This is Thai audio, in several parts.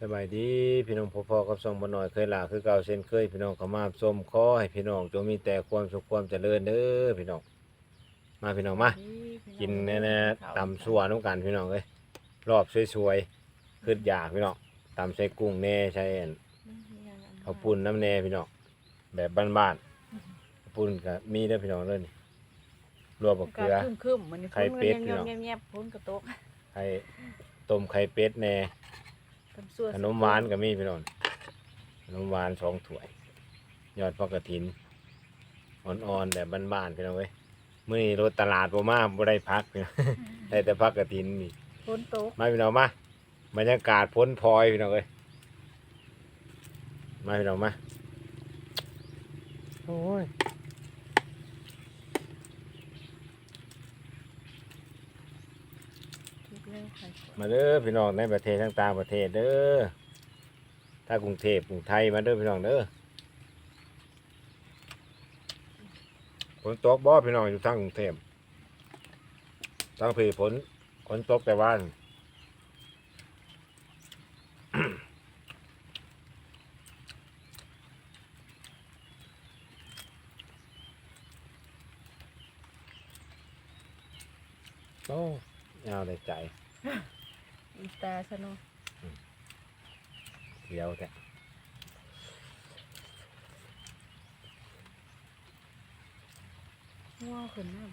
สบายดีพี่น้องพ่อพ่อกับส่องบ่น้อยเคยลาคือเก่าเช่นเคยพี่น้องเข้ามาชมขอให้พี่น้องจงมีแต่ความสุขความเจริญเด้อพี่น้องมาพี่น้องมา กินแน่ๆตำสัวน้ำกันพี่น้องเอ้ยรอบสวยๆขึ้นอยากพี่น้องตำใส่กุ้งแน่ใช่อันข้าวปุ้นน้ำแน่พี่น้องแบบบ้านๆข้าวปุ้นก็มีเด้อพี่น้องเด้อนี่รวมกับเกลือคึมคึมๆมันนี่ไข่เป็ดพี่เงียน้บองเงียบๆพ้นกระตกไข่ต้มไข่เป็ดแน่ ตำซั่วขนมหวานก็มีพี่น้องขนมหวานสองถ้วย ยอดพักกระถินอ่อนๆแบบบ้านๆพี่น้องเว้ยมื่อนี้รถตลาดบ่มาบ่ได้พักพี่น้องได้แต่พักกระถินนี่พ้นตกมาพี่น้องมาบรรยากาศพ้นพลอยพี่น้องเว้ยมาพี่น้องมาโอ้ย ทุกเรื่องไข่ขวด มาเด้อพี่น้องในประเทศทั้งต่างประเทศเด้อถ้ากรุงเทพกรุงไทยมาเด้อพี่น้องเด้อฝนตกบ่พี่น้องอยู่ทางกรุงเทพทางพี่ฝนฝนตกแต่ว่านโอ้ยาวเลยใจ อีตาซะเนาะเดียวแต่ว้าวขึ้นน้ำ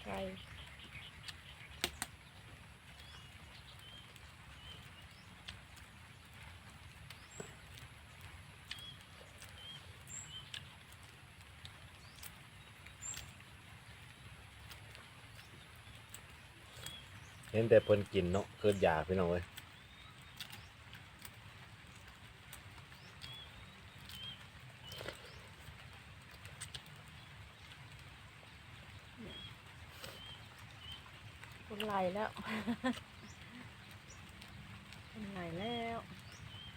ไข่ เห็นแต่เพิ่นกินเนาะเกิดอยากพี่น้องเว้ยคนไหลแล้วคนไหลแล้ว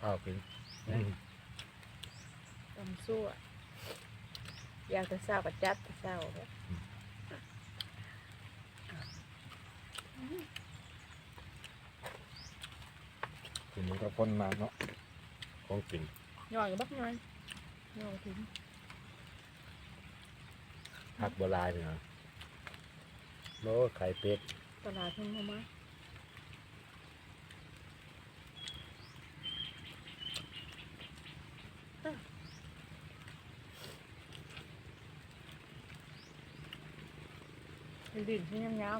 ข้าวกินตำซั่วอยากจะเศร้ากับจัดจะเศร้าเลย กินมันก็พ้นมาเนาะของกินย่อยกับบักหน่อยย่อยถึงผักโบราณพี่น้องโลไข่เป็ดตลาดเพิ่งเข้ามาดิ่นที่ยำๆยอ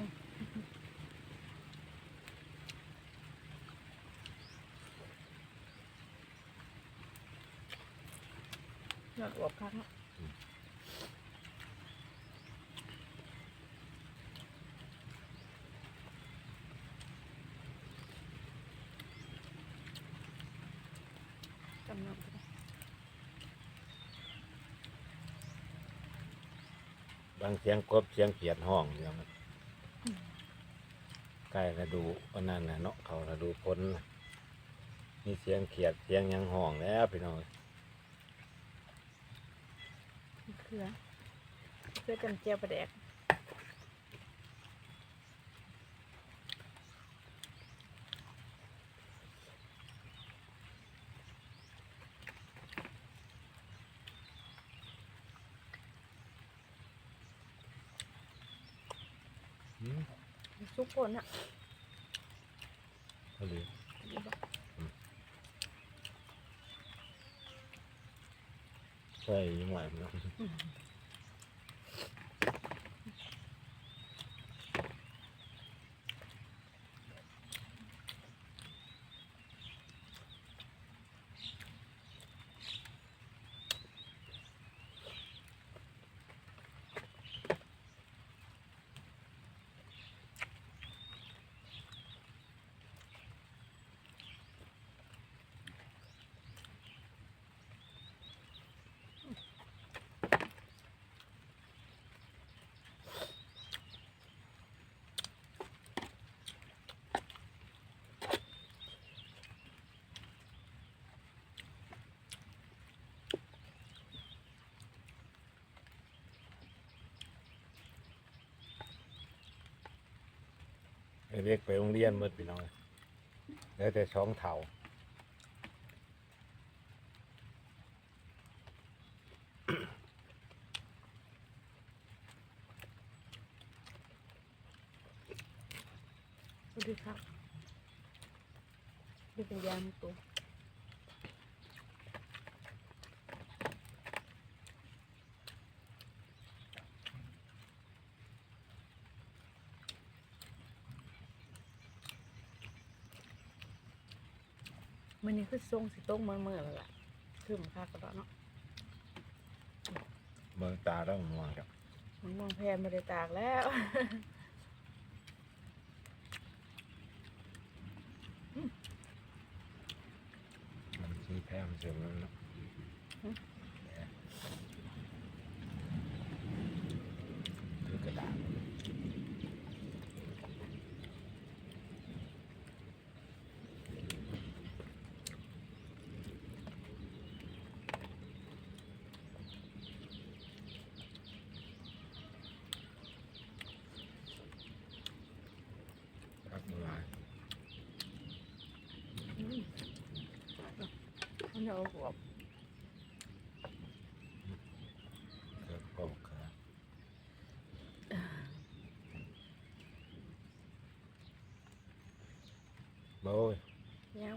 ดอวบครับจำนำก็ได้บางเสียงกบเสียงเขียดห้องอย่างนั้นใกล้ฤดูอันนั้นน่ะเนาะเขาฤดูพ้นมีเสียงเขียดเสียงหยังห้องแล้วพี่น้อง เอ้ยมะเขือมะเขือจำเจียวปลาแดกซุปป่นอะ พอดี ดีบ่ ใช่ยัง เด็กไปโรงเรียนหมดพี่น้องแล้วแต่ช่องเถาสวัสดีครับนี่เป็นยามตัว มันนี่คือทรงสิโต้งเมื่อเมื่อแล้วล่ะคือมันคากระดอนเนาะเมืองตาต้องม่วงครับมันม่วงแพนไม่ได้ตากแล้วมันชี้แพ้มันเสียมันเนาะคือกระดาษ ครับมา อืมมันเอาบวบเกิดก็ครับโบย เนี้ย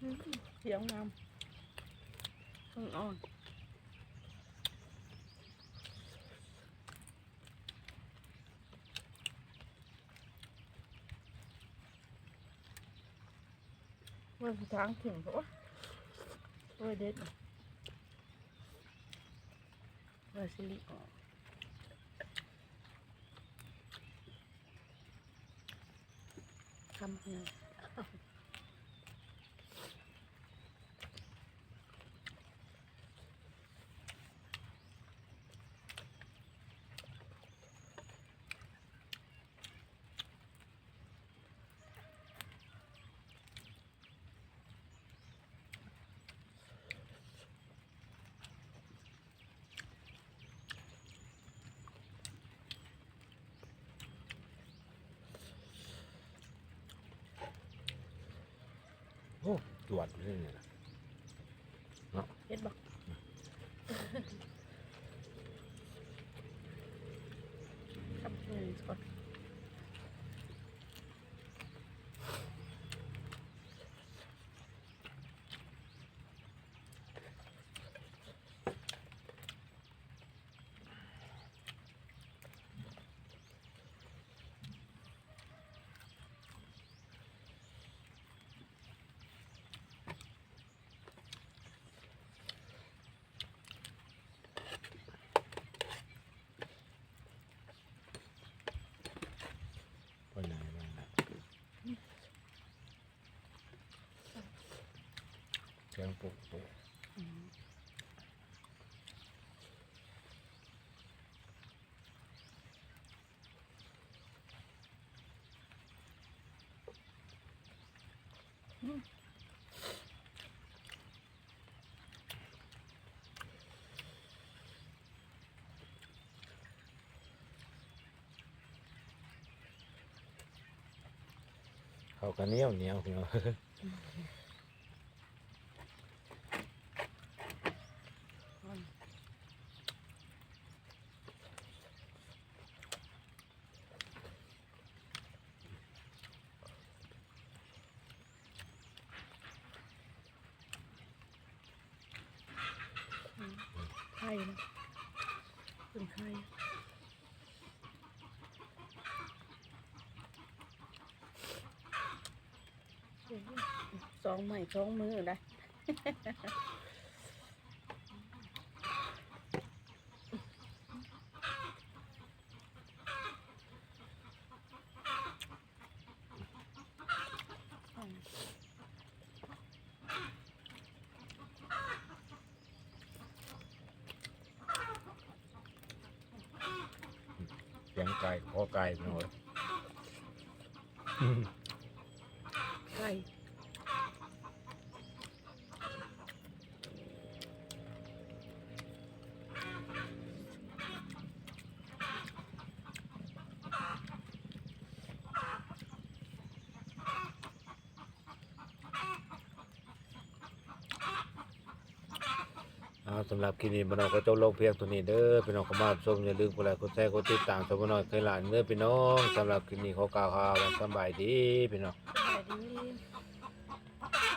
อื มื่อทางถึงเพราะว่าว่าเด็ดว่าสิริออกทำเพีย วจเรื่องนี้นะเฮ็ดบอกครับหนึ่งก่อนไปไหนบ้างนะ แกงปุกปุกอืมเขาก็เหนียวเหนียวพี่น้อง อ่อนอืมไข่ นะเป็นไข่สองใหม่สองมือได้ เสียงไก่ขอไก่หน่อย ไก่ สำหรับคลิปนี้บ่น้องก็จบลงเพียงตัวนี้เด้อพี่น้องเข้ามาชมอย่าลืมกดไลค์กดแชร์กดติดตามสมบ่น้อยเคยหลานเด้อพี่น้องสำหรับคลิปนี้ขอกล่าวคำว่าสบายดีพี่น้อง